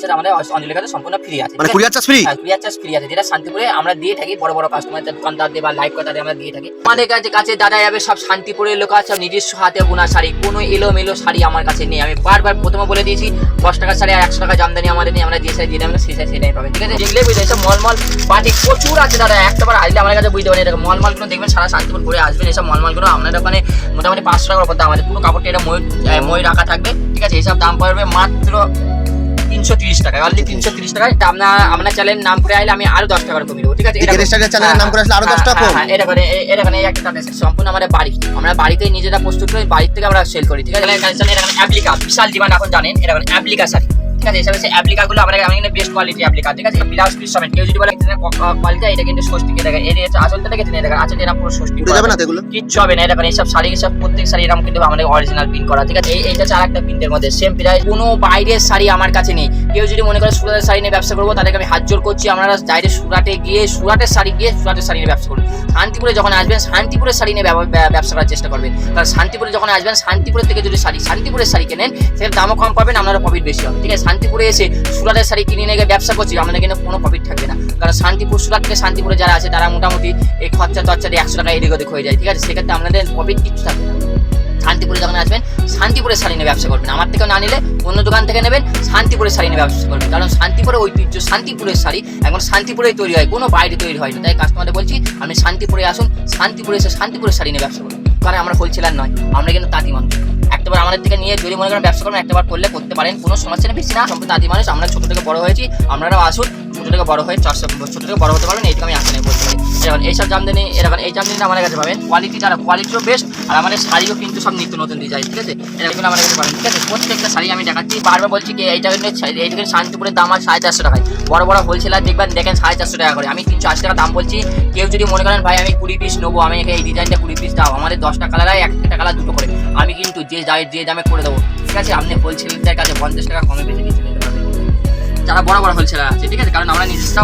Shipping আমাদের অঞ্জলি কাছে সম্পূর্ণ ফ্রি আছে মানে কুরিয়ার চার্জ ফ্রি হ্যাঁ, কুরিয়ার চার্জ ফ্রি আছে যেটা শান্তিপুরে আমরা দিয়ে থাকি বড় বড় কাস্টমারদের দোকানদারদের বা লাইভ কথাদের আমরা দিয়ে থাকি। আমাদের কাছে কাছে দাদা যাবে সব শান্তিপুরের লোক আছে সব নিজস্ব হাতে বোনা শাড়ি কোনো এলোমেলো শাড়ি আমার কাছে নেই। আমি বারবার প্রথমে বলে দিয়েছি দশ টাকা শাড়ি আর একশো টাকা জামদানি আমাদের নেই আমরা যে শাড়ি দিয়ে দেবো সেই শাড়ি সেটাই পাবেন ঠিক আছে? দেখলে বুঝতে এসব মলমল বাটি প্রচুর আছে দাদা একটাবার আসলে আমার কাছে বুঝতে পারেন এটা মলমলগুলো দেখবেন সারা শান্তিপুর ঘুরে আসবেন এসব মলমলগুলো আপনাদের ওখানে মোটামুটি পাঁচশো টাকার উপর দাম আছে পুরো কাপড়টা এটা ময়ূর ময়ূর রাখা থাকবে ঠিক আছে? এইসব দাম পড়বে মাত্র তিনশো তিরিশ টাকা অনলি তিনশো তিরিশ টাকা তা আপনার আপনার চ্যানেল নাম করে আইলে আমি আরও দশ টাকার কমিয়ে দেবো ঠিক আছে? এটা- চ্যানেলের নাম করে আসলে আরও দশ টাকা হ্যাঁ, হ্যাঁ, এটা করে এটা করে একটা কাজ সম্পূর্ণ আমাদের বাড়ি। আমরা বাড়িতে নিজেরা প্রস্তুত করি বাড়ির থেকে আমরা সেল করি ঠিক আছে? এটা অ্যাপ্লিকা বিশাল ডিমান্ড এখন জানেন এটা অ্যাপ্লিকা শাড়ি। ঠিক আছে এসব হচ্ছে অ্যাপ্লিকা গুলো আমরা আমি কিন্তু বেস্ট কোয়ালিটি অ্যাপ্লিকা ঠিক আছে? ব্লাউজ পিস সমেত কেউ যদি বলে কোয়ালিটি এটা কিন্তু ষষ্ঠী কে দেখা এর হচ্ছে আসলটা দেখেছেন এটা আছে এটা পুরো ষষ্ঠী যাবে না এগুলো? কিচ্ছু হবে না এটা কারণ এইসব শাড়ি সব প্রত্যেক শাড়ি এরকম কিন্তু আমাদের অরিজিনাল প্রিন্ট করা ঠিক আছে? এই এইটা হচ্ছে আরেকটা প্রিন্টের মধ্যে সেম প্রাইস কোনো বাইরের শাড়ি আমার কাছে নেই। কেউ যদি মনে করে সুরাটের শাড়ি নিয়ে ব্যবসা করব তাদেরকে আমি হাত জোর করছি আপনারা ডাইরেক্ট সুরাটে গিয়ে সুরাটের শাড়ি গিয়ে সুরাটের শাড়ি নিয়ে ব্যবসা করুন। শান্তিপুরে যখন আসবেন শান্তিপুরের শাড়ি নিয়ে ব্যব- ব্যব- ব্যবসা করার চেষ্টা করবেন। কারণ শান্তিপুরে যখন আসবেন শান্তিপুরের থেকে যদি শাড়ি শান্তিপুরের শাড়ি কেনেন সেটার দামও কম পাবেন আপনারা প্রফিট বেশি হবে ঠিক আছে? শান্তিপুরে এসে সুরাটের শাড়ি কিনে নিয়ে ব্যবসা করছি, আমাদের কিন্তু কোনো প্রফিট থাকবে না। কারণ শান্তিপুর সুরাট থেকে শান্তিপুরে যারা আছে, তারা মোটামুটি এই খরচা টর্চা একশো টাকা এদিক ওদিক হয়ে যায়, ঠিক আছে? সেক্ষেত্রে আপনাদের প্রফিট কিছু থাকবে না। শান্তিপুরে যখন আসবেন শান্তিপুরের শাড়ি নিয়ে ব্যবসা করবেন। আমার থেকে না নিলে অন্য দোকান থেকে নেবেন শান্তিপুরের শাড়ি নিয়ে ব্যবসা করবেন। কারণ শান্তিপুরের ঐতিহ্য, শান্তিপুরের শাড়ি এখন শান্তিপুরেই তৈরি হয়, কোনো বাইরে তৈরি হয় না। তাই কাস্টমারদের বলছি, আপনি শান্তিপুরে আসুন, শান্তিপুরে এসে শান্তিপুরের শাড়ি নিয়ে ব্যবসা করুন। কারণ আমরা হোলসেলার নয়, আমরা কিন্তু তাঁতি মানুষ। একটাবার আমাদের থেকে নিয়ে যদি মনে করেন ব্যবসা করেন একটাবার করলে করতে পারেন, কোনো সমস্যা নেই, বেশি না। সম্পূর্ণ তাঁতি মানুষ। আমরা ছোটো থেকে বড় হয়েছি আপনারাও আসুন। ছোট থেকে বড় হয়ে চর্চা ছোট থেকে বড় হতে পারবেন এইটুকু আমি আশা নেই বলতে পারি। এরকম এইসব জামদানি এরকম এই জামদানিটা আমাদের কাছে পাবেন। কোয়ালিটি যারা কোয়ালিটিও বেস্ট আর আমাদের শাড়িও কিন্তু সব নিত্য নতুন ডিজাইন ঠিক আছে? এরকম আমাদের কাছে পাবেন, ঠিক আছে? প্রত্যেকটা শাড়ি আমি দেখাচ্ছি। বারবার বলছি কি, এইটা কিন্তু ছাই- এইটা শান্তিপুরের দাম আর সাড়ে চারশো টাকায়। বড় বড় হোলসেলার দেখবেন, দেখেন সাড়ে চারশো টাকা করে। আমি তিনশো আশি টাকা দাম বলছি। কেউ যদি মনে করেন, ভাই, আমি কুড়ি পিস নেব, আমি এই ডিজাইনটা কুড়ি পিস দাও। আমাদের দশটা কালার হয় একটা কালার দুটো করে। আমি কিন্তু যে যে দামে করে দেবো, ঠিক আছে? আপনি হোলসেলারদের কাছে পঞ্চাশ টাকা কমে বেশি পারবেন যারা বড় বড় হোলসেলার আছে ঠিক আছে? কারণ আমরা নিজস্ব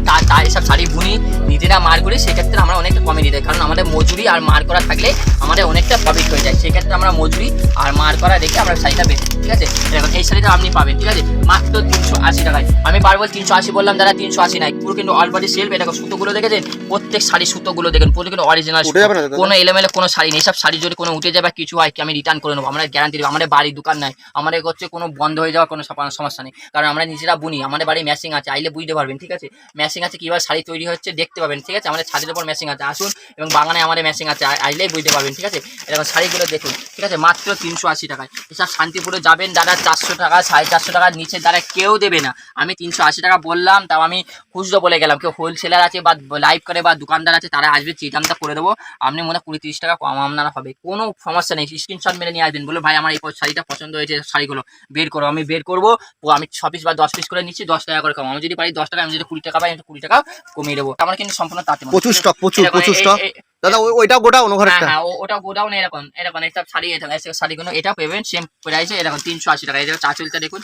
তা- এসব শাড়ি বুনি নিজেরা মার করি সেক্ষেত্রে আমরা অনেকটা কমে দিতে কারণ আমাদের মজুরি আর মার করা থাকলে আমাদের অনেকটা প্রফিট হয়ে যায়। সেক্ষেত্রে আমরা মজুরি আর মার করা রেখে আমরা শাড়িটা বেশি ঠিক আছে? এখন এই শাড়িটা আপনি পাবেন ঠিক আছে? মাত্র তিনশো আশি টাকায়। আমি বারবার তিনশো আশি বললাম যারা তিনশো আশি নাই। পুরো কিন্তু অলবাডি সেলফ এটা সুতোগুলো দেখেছেন? প্রত্যেক শাড়ি সুতোগুলো দেখেন পুরো কিন্তু অরিজিনাল দাদা? কোনো এলোমেলো কোনো শাড়ি নেই। সব শাড়ি যদি কোনো উঠে যায় বা কিছু হয় কি আমি রিটার্ন করে নেব। আমরা গ্যারান্টি দেবো আমাদের বাড়ির দোকান নাই। আমাদের হচ্ছে কোনো বন্ধ হয়ে যাওয়ার কোনো সমস্যা নেই। কারণ আমরা নিজেরা বুনি আমাদের বাড়ি ম্যাচিং আছে। আইলে বুঝতে পারবেন ঠিক আছে? ম্যাচিং আছে, কীভাবে শাড়ি তৈরি হচ্ছে দেখতে পাবেন, ঠিক আছে? আমাদের ছাদের উপর ম্যাচিং আছে, আসুন এবং বাগানে আমাদের ম্যাচিং আছে, আ- আইলেই বুঝতে পারবেন, ঠিক আছে? এরকম শাড়িগুলো দেখুন, ঠিক আছে? মাত্র তিনশো আশি টাকায়। এসব শান্তিপুরে যাবেন, দাদা, চারশো টাকা, সাড়ে চারশো টাকার নিচে দ্বারা কেউ দেবে না। আমি তিনশো আশি টাকা বললাম, তাও আমি খুচরো বলে গেলাম। কেউ হোলসেলার আছে বা লাইভ করে বা দোকানদার আছে, তারা আসবে যে দামটা করে দেবো। আপনি মনে হয় কুড়ি তিরিশ টাকা কম আপনারা হবে। কোনো সমস্যা নেই স্ক্রিনশট মেরে নিয়ে আসবেন। বলে ভাই, আমার এই শাড়িটা পছন্দ হয়েছে, শাড়িগুলো বের করো। আমি বের করব আমি ছ পিস বা দশ পিস করে নিচ্ছি, দশ টাকা করে কম। আমি যদি পারি দশ টাকা, আমি যদি কুড়ি টাকা পাই কুড়ি টাকা কমিয়ে দেবো। আমার কিন্তু সম্পূর্ণ তাতে প্রচুর স্টক প্রচুর প্রচুর স্টক দাদা ওইটাও অন্য হ্যাঁ হ্যাঁ ওটা গোডাউন এরকম এরকম এইসব শাড়ি এটা এইসব শাড়িগুলো এটা পাবেন সেম প্রাইসে এরকম তিনশো আশি টাকা। এটা চাচলটা দেখুন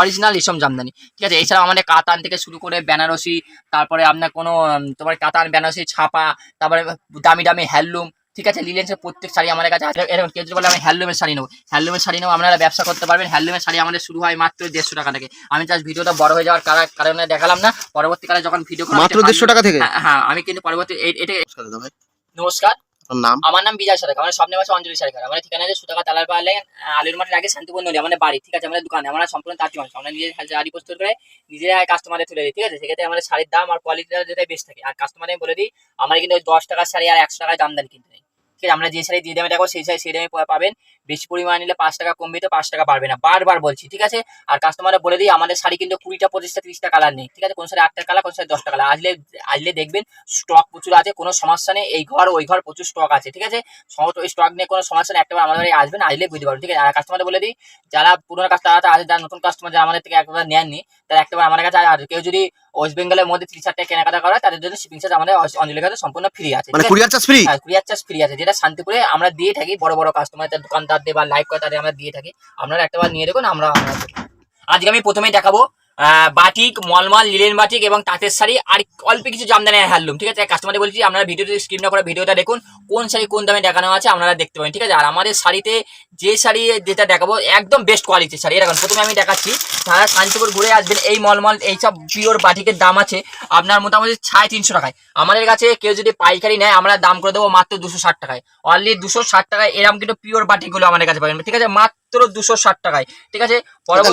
অরিজিনাল রেশম জামদানি। ঠিক আছে আমাদের কাতান থেকে শুরু করে বেনারসি তারপরে আপনার কোনো তোমার কাতান বেনারসি ছাপা তারপরে দামি দামি হ্যান্ডলুম ঠিক আছে লিলেন্সের প্রত্যেক শাড়ি আমার কাছে আছে। এরকম কেউ যদি বলে আমি হ্যান্ডলুমের শাড়ি নেব। হ্যান্ডলুমের শাড়ি নেব আপনারা ব্যবসা করতে পারবেন। হ্যান্ডলুমের শাড়ি আমাদের শুরু হয় মাত্র দেড়শো টাকা থেকে। আমি জাস্ট ভিডিওটা বড় হয়ে যাওয়ার কারা- কারণে দেখালাম না। পরবর্তীকালে যখন ভিডিও মাত্র দেড়শো টাকা থেকে? হ্যাঁ হ্যাঁ, আমি কিন্তু পরবর্তী এটা নমস্কার। আপনার নাম? আমার নাম বিজয় সরকার, আমার সামনে আছে অঞ্জলি সরকার। আমার ঠিকানা আছে সুতাকা তালার পালে আলুর মাঠের আগে শান্তিপূর্ণ নদী, আমাদের বাড়ি, ঠিক আছে? আমাদের দোকানে, আমরা সম্পূর্ণ তাঁতি মানুষ আমরা নিজের শাড়ি প্রস্তুত করে নিজেরাই কাস্টমারে তুলে দিই, ঠিক আছে? সেক্ষেত্রে আমাদের শাড়ির দাম আর কোয়ালিটিটা যেটাই বেশ থাকে। আর কাস্টমারে বলে দিই, আমার কিন্তু ওই দশ টাকার শাড়ি আর একশো টাকায় দাম কিনতে নেই। ঠিক আছে? আমরা যে শাড়ি যে দামে দেখো সেই শাড়ি সেই দামে পাবেন বেশি পরিমাণ নিলে পাঁচ টাকা কমবে তো পাঁচ টাকা বাড়বে না। বারবার বলছি ঠিক আছে? আর কাস্টমারে বলে দিই আমাদের শাড়ি কিন্তু কুড়িটা পঁচিশটা তিরিশটা কালার নেই ঠিক আছে? কোন শাড়ি আটটা কালার কোন শাড়ি দশটা কালার আসলে আসলে দেখবেন স্টক প্রচুর আছে কোনো সমস্যা নেই এই ঘর ওই ঘর প্রচুর স্টক আছে ঠিক আছে? সমস্ত স্টক নিয়ে কোনো সমস্যা নেই একবার আমাদের আসবেন আসলে বুঝতে পারবেন ঠিক আছে? আর কাস্টমার বলে দিই যারা পুরোনো কাস্টমার আছে যারা নতুন কাস্টমার যারা আমাদের থেকে একবার নেননি তারা একবার আমাদের কাছে আর কেউ যদি ওয়েস্ট বেঙ্গলের মধ্যে তিরিশ হাজার টাকা কেনাকাটা করে তাদের জন্য শিপিং চার্জ আমাদের অঞ্জলি কাছে সম্পূর্ণ ফ্রি আছে ঠিক কুরিয়ার চার্জ ফ্রি হ্যাঁ কুরিয়ার চার্জ ফ্রি আছে যেটা শান্তিপুরে আমরা দিয়ে থাকি বড় বড় কাস্টমারদের দোকানদারদের বা লাইভ করে তাদের আমরা দিয়ে থাকি। আপনারা একটা বার নিয়ে দেখুন আমরা আজকে আমি প্রথমেই দেখাবো বাটিক, মলমল, লিলেন বাটিক এবং তাঁতের শাড়ি আর অল্প কিছু জামদানি হ্যান্ডলুম ঠিক আছে? কাস্টমারে বলছি আপনারা ভিডিওতে স্ক্রিন না করে ভিডিওটা দেখুন, কোন শাড়ি কোন দামে দেখানো আছে আপনারা দেখতে পাবেন ঠিক আছে? আর আমাদের শাড়িতে যে শাড়ি যেটা দেখাবো, একদম বেস্ট কোয়ালিটির শাড়ি। এরকম প্রথমে আমি দেখাচ্ছি তারা শান্তিপুর ঘুরে আসবেন, এই মলমল এইসব পিওর বাটিকের দাম আছে আপনার মোটামুটি সাড়ে তিনশো টাকায়। আমাদের কাছে কেউ যদি পাইকারি নেয়, আমরা দাম করে দেবো মাত্র দুশো ষাট টাকায়। অনলি দুশো ষাট টাকায় এরকম কিন্তু পিওর বাটিকগুলো আমাদের কাছে পাবেন, ঠিক আছে? মাত্র দুশো ষাট টাকায়। ঠিক আছে?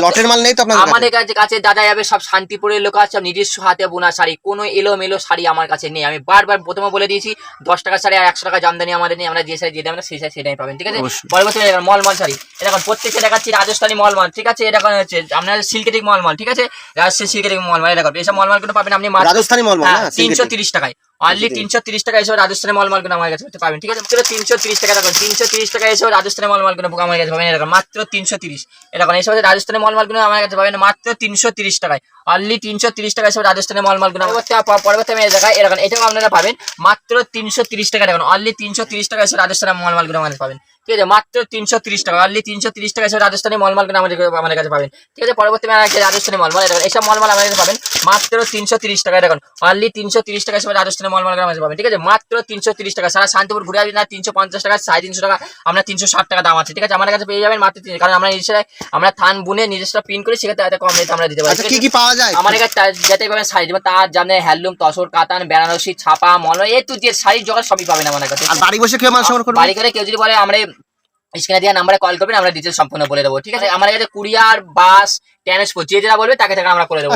লটের মাল নেই তো আমাদের কাছে? কাছে দাদা যাবে সব শান্তিপুরের লোক আছে সব নিজস্ব হাতে বোনা শাড়ি। কোনো এলোমেলো শাড়ি আমার কাছে নেই। আমি বারবার প্রথমে বলে দিয়েছি দশ টাকা শাড়ি আর একশো টাকা জামদানি আমাদের নেই। আমরা যে শাড়ি যে দাম সেই শাড়ি সেটাই পাবেন ঠিক আছে? অবশ্যই। পরবর্তী দেখুন মলমল শাড়ি। এরকম প্রত্যেকটা দেখাচ্ছি রাজস্থানি মলমল ঠিক আছে? এরকম হচ্ছে আপনার সিল্কেটিক মলমল ঠিক আছে? রাজস্থান সিল্কেটিক মলমল এরকম এইসব মলমল কিন্তু পাবেন আপনি মাত্র রাজস্থানি মল হ্যাঁ তিনশো তিরিশ টাকায়। অনলি তিনশো তিরিশ টাকা এসব রাজস্থানের মল মালগুলো আমার কাছে পেতে পাবেন ঠিক আছে? মাত্র তিনশো তিরিশ টাকা দেখুন তিনশো তিরিশ টাকা এসব রাজস্থানের মাল মালগুলো আমার কাছে পাবেন এরকম মাত্র তিনশো তিরিশ। এরকম এসব রাজস্থানের মল মালগুলো আমার কাছে পাবেন মাত্র তিনশো তিরিশ টাকায়। অনলি তিনশো তিরিশ টাকা এসব রাজস্থানের মল মালগুলো পরবর্তী আমি দেখাই এরকম এটাও আপনারা পাবেন মাত্র তিনশো তিরিশ টাকা দেখুন অনলি তিনশো তিরিশ টাকা এসব রাজস্থানের মাল মালগুলো আমাদের পাবেন। ঠিক আছে মাত্র তিনশো তিরিশ টাকা। অনলি তিনশো তিরিশ টাকা এসব রাজস্থানী মলমালগুলো আমাদের আমাদের কাছে পাবেন। ঠিক আছে পরবর্তী আছে রাজস্থানী মলমাল দেখুন এইসব মলমাল আমাদের কাছে পাবেন। মাত্র তিনশো তিরিশ টাকা দেখুন অনলি তিনশো তিরিশ টাকা এসব রাজস্থানী মলমালগুলো আমাদের পাবেন। ঠিক আছে মাত্র তিনশো তিরিশ টাকা। সারা শান্তিপুর ঘুরে আসবেন না তিনশো পঞ্চাশ টাকা সাড়ে তিনশো টাকা আমরা তিনশো ষাট টাকা দাম আছে। ঠিক আছে আমাদের কাছে পেয়ে যাবেন মাত্র কারণ আমরা নিজস্ব আমরা থান বুনে নিজস্ব প্রিন্ট করে সেক্ষেত্রে এত কম রেট আমরা দিতে পারি। আচ্ছা কি কি পাওয়া যায়? আমাদের কাছে যেতে পাবেন শাড়ি যেমন তার জানে হ্যান্ডলুম তসর কাতান বেনারসি ছাপা মল এ তুই যে শাড়ির জগৎ সবই পাবেন আমাদের কাছে। আর বাড়ি বসে কেউ মাল সংগ্রহ করবে? বাড়ি করে কেউ যদি বলে আমরা স্ক্রিনে দেওয়া নাম্বারে কল করবেন আমরা ডিটেলস সম্পূর্ণ বলে দেবো ঠিক আছে? আমার কাছে কুরিয়ার বাস ট্রান্সপোর্ট যে যেটা বলবে তাকে আমরা করে দেবো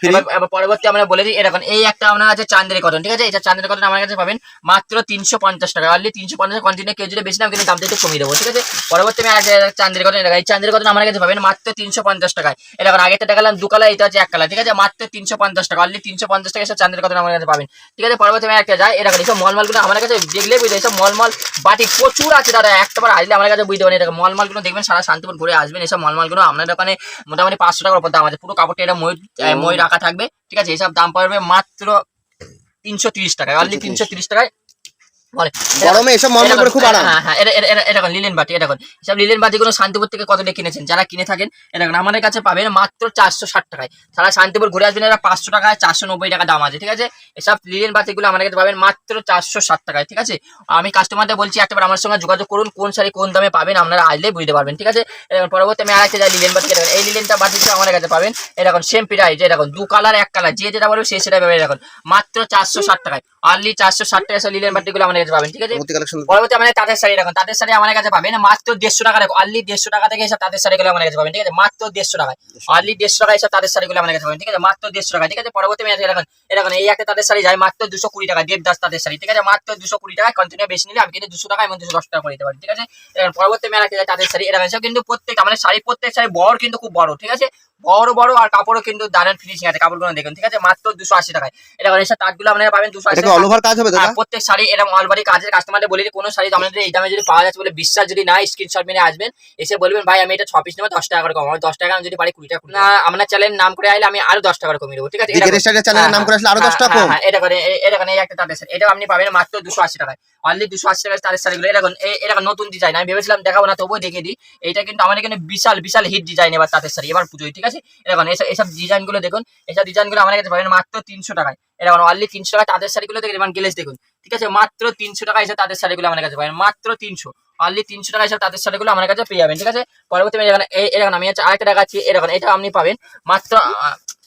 ফ্রি পরবর্তী আমরা বলে দিই এরকম এই একটা আপনার আছে চান্দের কটন ঠিক আছে? এটা চান্দের কটন আমার কাছে পাবেন মাত্র তিনশো পঞ্চাশ টাকা। অনলি তিনশো পঞ্চাশ কন্টিনিউ কেউ যদি বেশি দাম কিন্তু দামটা একটু কমিয়ে দেবো ঠিক আছে? পরবর্তী আমি চান্দের কটন এই চান্দের কটন আমার কাছে পাবেন মাত্র তিনশো পঞ্চাশ টাকায়। এরকম দেখালাম দু কালার এটা হচ্ছে এক কালার ঠিক আছে? মাত্র তিনশো পঞ্চাশ টাকা অনলি তিনশো পঞ্চাশ টাকা এসব চান্দের কটন আমার কাছে পাবেন ঠিক আছে? পরবর্তী আমি একটা যাই এরকম এইসব মলমালগুলো আমার কাছে দেখলে বুঝতে এইসব মলমল বাটি প্রচুর আছে দাদা একটা বার আসলে আমার কাছে বুঝতে পারেন এরকম মলমালগুলো দেখবেন সারা শান্তিপুর ঘুরে আসবেন এসব মলমালগুলো আপনার দোকানে মোটামুটি পাঁচশো টাকার উপর দাম আছে। পুরো কাপড়টা এটা মই ময়ূর মই রাখা থাকবে। ঠিক আছে এইসব দাম পড়বে মাত্র তিনশো তিরিশ টাকায়। অনলি তিনশো তিরিশ টাকায় গরমে এসব করে খুব আরাম। হ্যাঁ হ্যাঁ এটা এটা- লিলেন বাটি এটা সব লিলেন বাটিগুলো শান্তিপুর থেকে কত দিয়ে কিনেছেন? যারা কিনে থাকেন এটা আমাদের কাছে পাবেন মাত্র চারশো ষাট টাকায়। সারা শান্তিপুর ঘুরে আসবেন এরা পাঁচশো টাকায় চারশো নব্বই টাকা দাম আছে ঠিক আছে? এসব লিলেন বাটিগুলো আমাদের কাছে পাবেন মাত্র চারশো ষাট টাকায় ঠিক আছে? আমি কাস্টমারদের বলছি একটাবার আমার সঙ্গে যোগাযোগ করুন কোন শাড়ি কোন দামে পাবেন আপনারা আসলে বুঝতে পারবেন ঠিক আছে? এরকম পরবর্তী আমি আরেকটা যাই লিলেন বাটি দেখুন এই লিলেনটা বাটিটা আমাদের কাছে পাবেন এরকম সেম প্রাইস এরকম দু কালার এক কালার যে যেটা বলবে সে সেটা পাবেন এরকম মাত্র চারশো ষাট টাকায়। অনলি চারশো ষাট টাকা লিলেন বাটিগুলো আমাদের কাছে পাবেন ঠিক আছে? পরবর্তী আমাদের তাঁতের শাড়ি রাখুন তাঁতের শাড়ি আমাদের কাছে পাবেন মাত্র দেড়শো টাকা অনলি দেড়শো টাকা থেকে এসব তাঁতের শাড়িগুলো আমাদের কাছে পাবেন ঠিক আছে? মাত্র দেড়শো টাকায় অনলি দেড়শো টাকা এসব তাঁতের শাড়িগুলো আমাদের কাছে পাবেন ঠিক আছে? মাত্র দেড়শো টাকা ঠিক আছে? পরবর্তী এরকম এরকম এই একটা তাঁতের শাড়ি যায় মাত্র দুশো কুড়ি টাকা দেবদাস তাঁতের শাড়ি ঠিক আছে? মাত্র দুশো কুড়ি টাকা কন্টিনিউ বেশি নিলে আমি কিন্তু দুশো টাকা এবং দুশো দশ টাকা করে দিতে পারি ঠিক আছে? পরবর্তী মেলা যায় তাঁতের শাড়ি এরকম কিন্তু প্রত্যেক আমাদের শাড়ি প্রত্যেক শাড়ি বড় কিন্তু খুব বড় ঠিক আছে? বড় বড় আর কাপড়ও কিন্তু দারুণ ফিনিশিং আছে কাপড়গুলো দেখুন ঠিক আছে? মাত্র দুশো আশি টাকায়। এরকম এসব তাঁতগুলো আপনারা পাবেন দুশো আশি এটা কি অল ওভার কাজ হবে হ্যাঁ, প্রত্যেক শাড়ি এরকম অলবারি কাজের কাস্টমারদের বলি কোনো শাড়ি আমাদের এই দামে যদি পাওয়া যাচ্ছে বলে বিশ্বাস যদি না স্ক্রিনশট মেরে আসবেন এসে বলবেন ভাই আমি এটা ছ পিস নেব দশ টাকা করে কম আমি দশ টাকা আমি যদি পারি কুড়ি টাকা না আপনার চ্যানেল নাম করে আইলে আমি আরও দশ টাকা করে কমিয়ে দেবো ঠিক আছে? এটা চ্যানেলের নাম করে আসলে আরও দশ টাকা কম। এটা করে এটা করে এই একটা তাদের শাড়ি। এটাও আপনি পাবেন মাত্র দুশো আশি টাকায়। অনলি দুশো আশি টাকায় তাদের শাড়িগুলো। এরকম এরকম নতুন ডিজাইন আমি ভেবেছিলাম দেখাবো না তবুও দেখে দিই। এটা কিন্তু আমাদের এখানে বিশাল বিশাল হিট ডিজাইন এবার তাদের শাড়ি এবার পুজোয় ঠিক আছে? এরকম এসব এসব ডিজাইনগুলো দেখুন। এসব ডিজাইনগুলো আমার কাছে পাবেন মাত্র তিনশো টাকায়। এরকম অনলি তিনশো টাকা তাদের শাড়িগুলো দেখে এরকম গেলেস দেখুন। ঠিক আছে? মাত্র তিনশো টাকা এসে তাদের শাড়িগুলো আমার কাছে পাবেন, মাত্র তিনশো। অনলি তিনশো টাকা এসব তাদের শাড়িগুলো আমার কাছে পেয়ে যাবেন, ঠিক আছে? পরবর্তী আমি এরকম আমি হচ্ছে আরেকটা দেখাচ্ছি এরকম এটা আপনি পাবেন মাত্র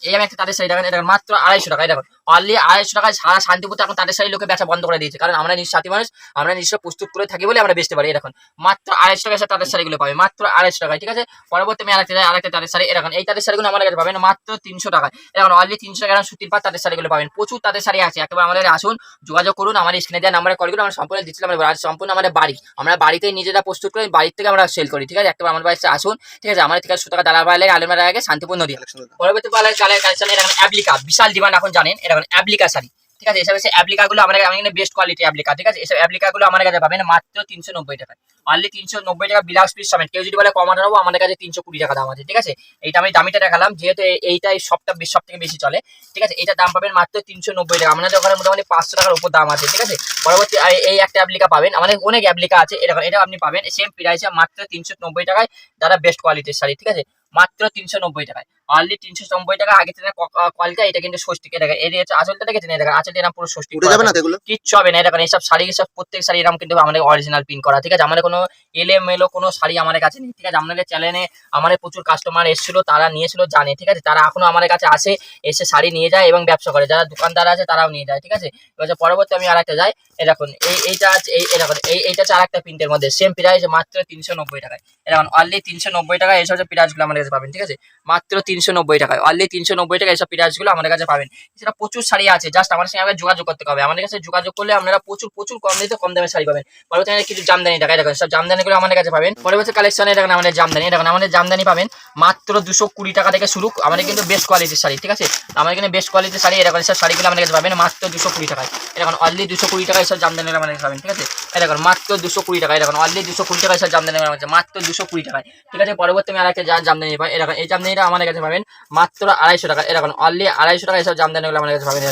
এই আমি একটা তাদের শাড়ি দেখেন এটা মাত্র আড়াইশো টাকা দেখুন। অনলি আড়াইশো টাকায় সারা শান্তিপুর এখন তাদের শাড়ি লোকে বেচা বন্ধ করে দিয়েছে। কারণ আমরা নিজস্ব সাথী মানুষ আমরা নিজস্ব প্রস্তুত করে থাকি বলে আমরা বেচতে পারি। এরকম মাত্র আড়াইশো টাকা এসে তাদের শাড়িগুলো পাবে। মাত্র আড়াইশো টাকায় ঠিক আছে? পরবর্তী আমি আরেকটা আরেকটা তাদের শাড়ি। এরকম এই তাদের শাড়িগুলো আমাদের কাছে পাবেন মাত্র তিনশো টাকায়। এরকম অনলি তিনশো টাকা সুতির পাত তাদের শাড়িগুলো পাবেন। প্রচুর তাদের শাড়ি আছে। একবার আমাদের আসুন যোগাযোগ করুন আমার স্ক্রিনে দেওয়া নাম্বারে কল করুন আমরা সম্পূর্ণ দিচ্ছিলাম আমরা সম্পূর্ণ আমাদের বাড়ি। আমরা বাড়িতে নিজেরা প্রস্তুত করে বাড়ির থেকে আমরা সেল করি ঠিক আছে? একবার আমার বাড়িতে আসুন ঠিক আছে? আমাদের থেকে সুতরাং দালাল বাইরে আলমার আগে শান্তিপূর্ণ দিয়ে পরবর্তী পালার কালার কালেকশন এরকম অ্যাপ্লিকা বিশাল ডিমান্ড এখন জানেন। এরকম অ্যাপ্লিকা শাড়ি ঠিক আছে? এসব এসে অ্যাপ্লিকা গুলো আমাদের আমাদের বেস্ট কোয়ালিটি অ্যাপ্লিকা, ঠিক আছে? এসব অ্যাপ্লিকা গুলো আমাদের কাছে পাবেন মাত্র তিনশো নব্বই টাকা অনলি তিনশো নব্বই টাকা বিলাস পিস সমেত। কেউ যদি বলে কমানো নেব, আমাদের কাছে তিনশো কুড়ি টাকা দাম আছে, ঠিক আছে? এইটা আমি দামিটা দেখালাম, যেহেতু এইটাই সবটা সব থেকে বেশি চলে, ঠিক আছে? এটার দাম পাবেন মাত্র তিনশো নব্বই টাকা। আমাদের ওখানে মোটামুটি পাঁচশো টাকার উপর দাম আছে, ঠিক আছে? পরবর্তী এই একটা অ্যাপ্লিকা পাবেন। আমাদের অনেক অ্যাপ্লিকা আছে, এরকম এটা আপনি পাবেন। সেম প্রাইসে মাত্র তিনশো নব্বই টাকায়, যারা বেস্ট কোয়ালিটির শাড়ি, ঠিক আছে? মাত্র তিনশো নব্বই টাকায়। অনলি তিনশো নব্বই টাকা আগে থেকে কোয়ালিটি এটা কিন্তু ষষ্ঠী কে টাকা এর হচ্ছে আঁচলটা দেখেছেন? এই দেখেন আঁচলটা এরকম পুরো ষষ্ঠী উঠে যাবে না এগুলো কিচ্ছু হবে না কারণ এইসব শাড়ি সব প্রত্যেক শাড়ি এরকম কিন্তু আমাদের অরিজিনাল পিন করা। ঠিক আছে আমাদের কোনো এলে মেলো কোনো শাড়ি আমাদের কাছে নেই। ঠিক আছে আপনাদের চ্যানেলে আমাদের প্রচুর কাস্টমার এসেছিল তারা নিয়েছিল জানে। ঠিক আছে তারা এখনও আমাদের কাছে আসে এসে শাড়ি নিয়ে যায় এবং ব্যবসা করে। যারা দোকানদার আছে তারাও নিয়ে যায়। ঠিক আছে এবার পরবর্তী আমি আর একটা যাই দেখুন এই এইটা আছে এই এই দেখুন এই এইটা আর একটা প্রিন্টের মধ্যে। সেম প্রাইস মাত্র তিনশো নব্বই টাকায়। এরকম অনলি তিনশো নব্বই টাকা এইসব যে প্রাইসগুলো আমাদের কাছে পাবেন। ঠিক আছে মাত্র তিনশো নব্বই টাকায়। অনলি তিনশো নব্বই টাকা এইসব প্রাইসগুলো আমাদের কাছে পাবেন। এছাড়া প্রচুর শাড়ি আছে জাস্ট আমাদের সঙ্গে আগে যোগাযোগ করতে হবে। আমাদের কাছে যোগাযোগ করলে আপনারা প্রচুর প্রচুর কম দিতে কম দামে শাড়ি পাবেন। পরবর্তী কিছু জামদানি টাকা দেখুন সব জামদানিগুলো আমাদের কাছে পাবেন। পরবর্তী কালেকশনে দেখেন আমাদের জামদানি, দেখুন আমাদের জামদানি পাবেন মাত্র দুশো কুড়ি টাকা থেকে শুরু। আমাদের কিন্তু বেস্ট কোয়ালিটির শাড়ি, ঠিক আছে? আমাদের এখানে বেস্ট কোয়ালিটির শাড়ি, এরকম সব শাড়িগুলো আমাদের কাছে পাবেন মাত্র দুশো কুড়ি টাকায়। এরকম অনলি দুশো কুড়ি টাকায় সব জামদানিগুলো আমাদের কাছে পাবেন, ঠিক আছে? এরকম মাত্র দুশো কুড়ি টাকা এরকম অনলি দুশো কুড়ি টাকা এসব জামদানি আমাদের মাত্র দুশো কুড়ি টাকায়, ঠিক আছে? পরবর্তী আমি আরেকটা যা জামদানি পাই, এরকম এই জামদানিটা আমাদের কাছে পাবেন মাত্র আড়াইশো টাকা। এরকম অনলি আড়াইশো টাকা এসব জামদানিগুলো আমাদের কাছে পাবেন।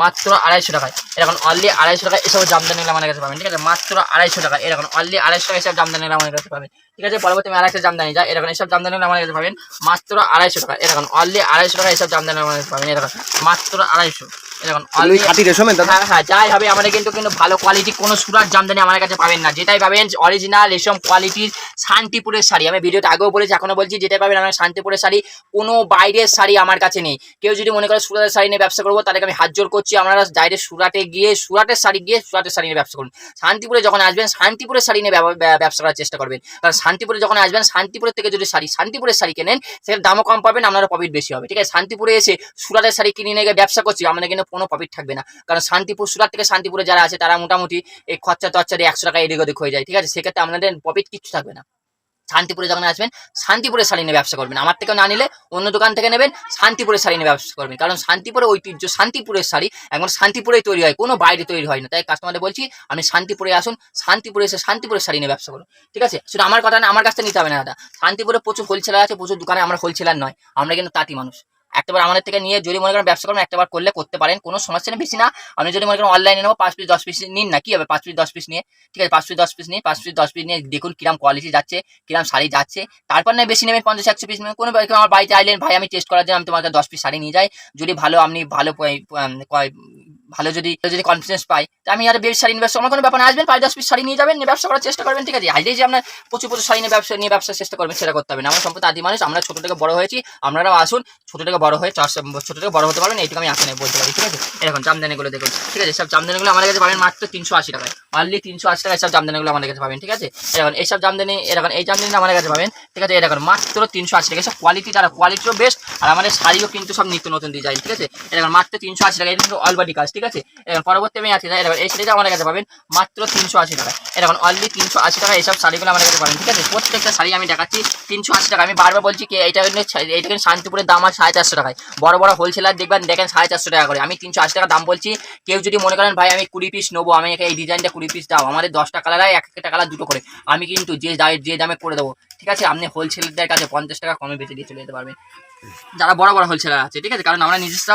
মাত্র আড়াইশো টাকায়। এরকম অনলি আড়াইশো টাকা এসব জামদানিগুলো আমার কাছে পাবেন ঠিক আছে? মাত্র আড়াইশো টাকা এরকম অনলি আড়াইশো টাকা এসব জামদানিগুলো আমার কাছে পাবেন ঠিক আছে? পরবর্তী আমি আরেকটা জামদানি যা এরকম এসব জামদানিগুলো আমাদের কাছে পাবেন মাত্র আড়াইশো টাকা এরকম অনলি আড়াইশো টাকা এসব জামদানি আমাদের কাছে পাবেন এরকম মাত্র আড়াইশো এরকম এগুলো খাঁটি রেশমের দাদা? হ্যাঁ হ্যাঁ যাই হবে আমাদের কিন্তু কিন্তু ভালো কোয়ালিটি কোনো সুরাট জামদানি আমার কাছে পাবেন না যেটাই পাবেন অরিজিনাল রেশম কোয়ালিটির শান্তিপুরের শাড়ি আমি ভিডিওতে আগেও বলেছি এখনও বলছি যেটাই পাবেন আমার শান্তিপুরের শাড়ি কোনো বাইরের শাড়ি আমার কাছে নেই কেউ যদি মনে করে সুরাটের শাড়ি নিয়ে ব্যবসা করব তাদেরকে আমি হাত জোর করছি আপনারা ডাইরেক্ট সুরাটে গিয়ে সুরাটের শাড়ি গিয়ে সুরাটের শাড়ি নিয়ে ব্যবসা করুন। শান্তিপুরে যখন আসবেন, শান্তিপুরের শাড়ি নিয়ে ব্যব- ব্যব- ব্যবসা করার চেষ্টা করবেন। কারণ শান্তিপুরে যখন আসবেন, শান্তিপুরের থেকে যদি শাড়ি, শান্তিপুরের শাড়ি কেনেন, সেখানে দামও কম পাবেন আপনারা প্রফিট বেশি হবে। ঠিক আছে? শান্তিপুরে এসে সুরাটের শাড়ি কিনে নিয়ে ব্যবসা করছি, আমাদের কিন্তু কোনো প্রফিট থাকবে না। কারণ শান্তিপুর, সুরাট থেকে শান্তিপুরে যারা আছে, তারা মোটামুটি এই খরচা টর্চা দিয়ে একশো টাকা এদিক ওদিক হয়ে যায়। ঠিক আছে? সেক্ষেত্রে আপনাদের প্রফিট কিচ্ছু থাকবে না। শান্তিপুরে যখন আসবেন, শান্তিপুরে শাড়ি নিয়ে ব্যবসা করবেন। আমার থেকে না নিলে অন্য দোকান থেকে নেবেন, শান্তিপুরে শাড়ি নিয়ে ব্যবসা করবেন। কারণ শান্তিপুরে ঐতিহ্য, শান্তিপুরের শাড়ি এখন শান্তিপুরেই তৈরি হয়, কোনো বাইরে তৈরি হয় না। তাই কাস্টমারে বলছি আপনি শান্তিপুরে আসুন, শান্তিপুরে এসে শান্তিপুরের শাড়ি নিয়ে ব্যবসা করুন। ঠিক আছে? শুধু আমার কথা না, আমার কাছ থেকে নিতে হবে না, দাদা। শান্তিপুরে প্রচুর হোলসেলার আছে, প্রচুর দোকানে আমরা হোলসেলার নয়, আমরা কিন্তু তাঁতি মানুষ। একটাবার আমাদের থেকে নিয়ে যদি মনে করেন ব্যবসা করেন একটাবার করলে করতে পারেন, কোনো সমস্যা নেই, বেশি না। আপনি যদি মনে করেন অনলাইনে নেব, পাঁচ পিস, দশ পিস নিন না, কি হবে? পাঁচ পিস, দশ পিস নিয়ে, ঠিক আছে? পাঁচ পিস, দশ পিস নিয়ে পাঁচ পিস, দশ পিস নিয়ে দেখুন কিরাম কোয়ালিটি যাচ্ছে, কিরাম শাড়ি যাচ্ছে। তারপর না বেশি নেবেন, পঞ্চাশ, একশো পিস নেবেন। কোনো আমার বাড়িতে আইলেন ভাই, আমি টেস্ট করার জন্য আমি তোমাকে দশ পিস শাড়ি নিয়ে যাই। যদি ভালো, আপনি ভালো ভালো যদি যদি কনফিডেন্স পাই, তো আমি আর বেশ শাড়ি নিয়ে ব্যবসা আমার কোনো ব্যাপার আসবেন, পাঁচ দশ পিস শাড়ি নিয়ে যাবেন ব্যবসা করার চেষ্টা করবেন, ঠিক আছে? আইলেই যে আপনার প্রচুর প্রচুর শাড়ি নিয়ে ব্যবসা নিয়ে ব্যবসার চেষ্টা করবেন, সেটা করতে হবে না। আমরা সম্পূর্ণ আদি মানুষ, আমরা ছোট থেকে বড় হয়েছি, আপনারাও আসুন, ছোট থেকে বড় হয়ে চার ছোট থেকে বড় হতে পারবেন, এইটুকু আমি আসলে বলতে পারি, ঠিক আছে? এরকম জামদানিগুলো দেখুন, ঠিক আছে? সব জামদানিগুলো আমাদের কাছে পাবেন মাত্র তিনশো আশি টাকায়। অনলি তিনশো আশি টাকায় সব জামদানিগুলো আমাদের কাছে পাবেন, ঠিক আছে? এরকম এইসব জামদানি, এরকম এই জামদানি আমাদের কাছে পাবেন, ঠিক আছে? এরকম মাত্র তিনশো আশি টাকা সব কোয়ালিটি তারা কোয়ালিটিও বেস্ট আর আমাদের শাড়িও কিন্তু সব নিত্য নতুন ডিজাইন ঠিক আছে? এরকম মাত্র তিনশো আশি টাকা এটা কিন্তু অলবাডি কাজ, ঠিক এরকম পরবর্তী আমি আছি। এরকম এই শাড়িটা আমার কাছে পাবেন মাত্র তিনশো আশি টাকা। এরকম অনলি তিনশো আশি টাকা এইসব শাড়িগুলো আমাদের কাছে পাবেন, ঠিক আছে? প্রত্যেকটা শাড়ি আমি দেখাচ্ছি, তিনশো আশি টাকা। আমি বারবার বলছি কি, এইটা এইটা কিন্তু শান্তিপুরের দাম আর সাড়ে চারশো টাকায়। বড় বড় হোলসেলার দেখবেন, দেখেন সাড়ে চারশো টাকা করে। আমি তিনশো আশি টাকা দাম বলছি, কেউ যদি মনে করেন, ভাই, আমি কুড়ি পিস নেব, আমি এই ডিজাইনটা কুড়ি পিস দাও। আমাদের দশটা কালার এক একটা কালার দুটো করে। আমি কিন্তু যে দামে যে দামে করে দেবো, ঠিক আছে? আপনি হোলসেলারদের কাছে পঞ্চাশ টাকা কমে বেঁচে দিয়ে চলে যেতে পারবেন। যারা বড় বড় হোলসেলার আছে, ঠিক আছে? কারণ আমরা নিজস্ব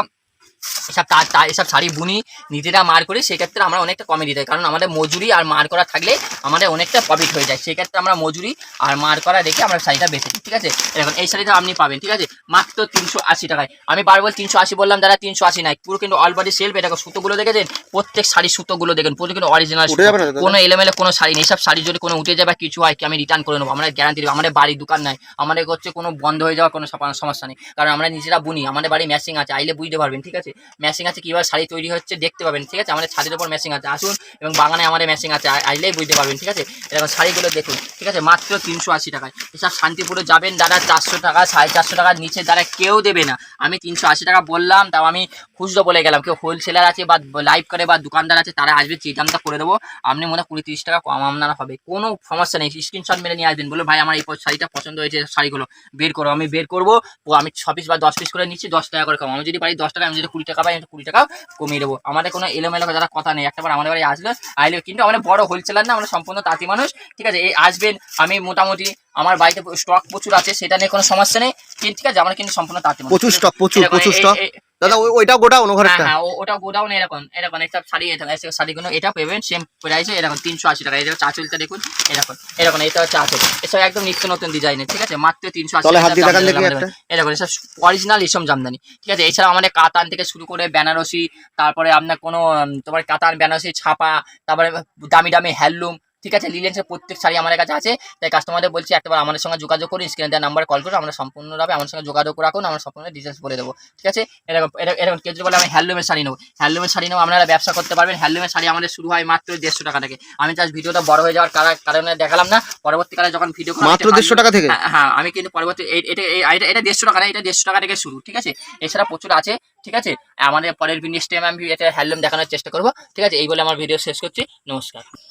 এসব তা তা- এসব শাড়ি বুনি নিজেরা মার করি সেক্ষেত্রে আমরা অনেকটা কমে দিতে কারণ আমাদের মজুরি আর মার করা থাকলে আমাদের অনেকটা প্রফিট হয়ে যায়। সেক্ষেত্রে আমরা মজুরি আর মার করা রেখে আমরা শাড়িটা বেছে দিই ঠিক আছে? এখন এই শাড়িটা আপনি পাবেন ঠিক আছে? মাত্র তিনশো আশি টাকায়। আমি বারবার তিনশো আশি বললাম যারা তিনশো আশি নাই পুরো কিন্তু অলবাডি সেলফ এটা সুতোগুলো দেখেছেন? প্রত্যেক শাড়ি সুতোগুলো দেখেন পুরো কিন্তু অরিজিনাল? কোনো এলোমেলো কোনো শাড়ি নেই। সব শাড়ি যদি কোনো উঠে যায় বা কিছু হয় কি আমি রিটার্ন করে নেব? আমরা গ্যারান্টি দেবো আমাদের বাড়ির দোকান নাই। আমাদের হচ্ছে কোনো বন্ধ হয়ে যাওয়ার কোনো সমস্যা নেই। কারণ আমরা নিজেরা বুনি আমাদের বাড়ি ম্যাচিং আছে আইলে বুঝতে পারবেন ঠিক আছে? ম্যাচিং আছে, কীভাবে শাড়ি তৈরি হচ্ছে দেখতে পাবেন, ঠিক আছে? আমাদের ছাদের উপর ম্যাচিং আছে, আসুন এবং বাগানে আমাদের ম্যাচিং আছে আইলেই বুঝতে পারবেন, ঠিক আছে? এরকম শাড়িগুলো দেখুন, ঠিক আছে? মাত্র তিনশো আশি টাকায়। এসব শান্তিপুরে যাবেন, দাদা, চারশো টাকা, সাড়ে চারশো টাকার নিচে দ্বারা কেউ দেবে না। আমি তিনশো আশি টাকা বললাম, তাও আমি খুচরো বলে গেলাম। কেউ হোলসেলার আছে বা লাইভ করে বা দোকানদার আছে, তারা আসবে যে দামটা করে দেবো। আপনি মনে হয় কুড়ি তিরিশ টাকা কম আপনারা হবে কোনো সমস্যা নেই স্ক্রিনশট মেরে নিয়ে আসবেন। বলে ভাই, আমার এই শাড়িটা পছন্দ হয়েছে, শাড়িগুলো বের করো। আমি বের করব আমি ছ পিস বা দশ পিস করে নিচ্ছি, দশ টাকা করে কম আমি যদি পারি দশ টাকা, আমি যদি কুড়ি টাকা পাই কুড়ি টাকা কমিয়ে দেবো। আমাদের কোনো এলোমেলো যারা কথা নেই একটাবার আমাদের বাড়ি আসলো আইলে কিন্তু আমাদের বড় হোলসেলার না, আমরা সম্পূর্ণ তাঁতি মানুষ, ঠিক আছে? এই আসবেন, আমি মোটামুটি আমার বাড়িতে স্টক প্রচুর আছে সেটা নিয়ে কোনো সমস্যা নেই। কিন্তু ঠিক আছে আমরা কিন্তু সম্পূর্ণ তাঁতি প্রচুর stock, প্রচুর, প্রচুর stock। এই- দাদা ওই- গোডাউন গোটা হ্যাঁ হ্যাঁ ওটা গোডাউন এরকম এরকম এসব শাড়ি এরকম এসব শাড়িগুলো এটা পেবেন সেম প্রাইসে এরকম তিনশো আশি টাকা এটা চাঁচলটা দেখুন এরকম এরকম এটা হচ্ছে আঁচল এসব একদম নিত্য নতুন ডিজাইনের ঠিক আছে মাত্র তিনশো আশি তলে হাত টাকা দিয়ে দেখান দেখি একটা। এরকম এসব অরিজিনাল এসব জামদানি ঠিক আছে এছাড়া আমাদের কাতান থেকে শুরু করে বেনারসি তারপরে আপনার কোনো তোমার কাতান বেনারসি ছাপা তারপরে দামি দামি হ্যান্ডলুম ঠিক আছে লিলেন্সের প্রত্যেক শাড়ি আমাদের কাছে আছে। তাই কাস্টমারদের বলছি একবার আমাদের সঙ্গে যোগাযোগ করুন স্ক্রিনে দেওয়ার নাম্বার কল করুন আমরা সম্পূর্ণভাবে আমার সঙ্গে যোগাযোগ রাখুন আমরা সম্পূর্ণ ডিটেলস বলে দেবো। ঠিক আছে? এরকম এরকম- কেউ যদি বলে আমি হ্যান্ডলুমের শাড়ি নেব। হ্যান্ডলুমের শাড়ি নেব আপনারা ব্যবসা করতে পারবেন। হ্যান্ডলুমের শাড়ি আমাদের শুরু হয় মাত্র দেড়শো টাকা থেকে। আমি জাস্ট ভিডিওটা বড় হয়ে যাওয়ার কারণে দেখালাম না। পরবর্তীকালে যখন ভিডিও মাত্র দেড়শো টাকা থেকে? হ্যাঁ, হ্যাঁ আমি কিন্তু পরবর্তী এটা এটা দেড়শো টাকা না এটা দেড়শো টাকা থেকে শুরু। ঠিক আছে? এছাড়া প্রচুর আছে। ঠিক আছে? আমাদের পরের নেক্সট টাইম আমি এটা হ্যান্ডলুম দেখানোর চেষ্টা করব। ঠিক আছে? এই বলে আমার ভিডিও শেষ করছি। নমস্কার।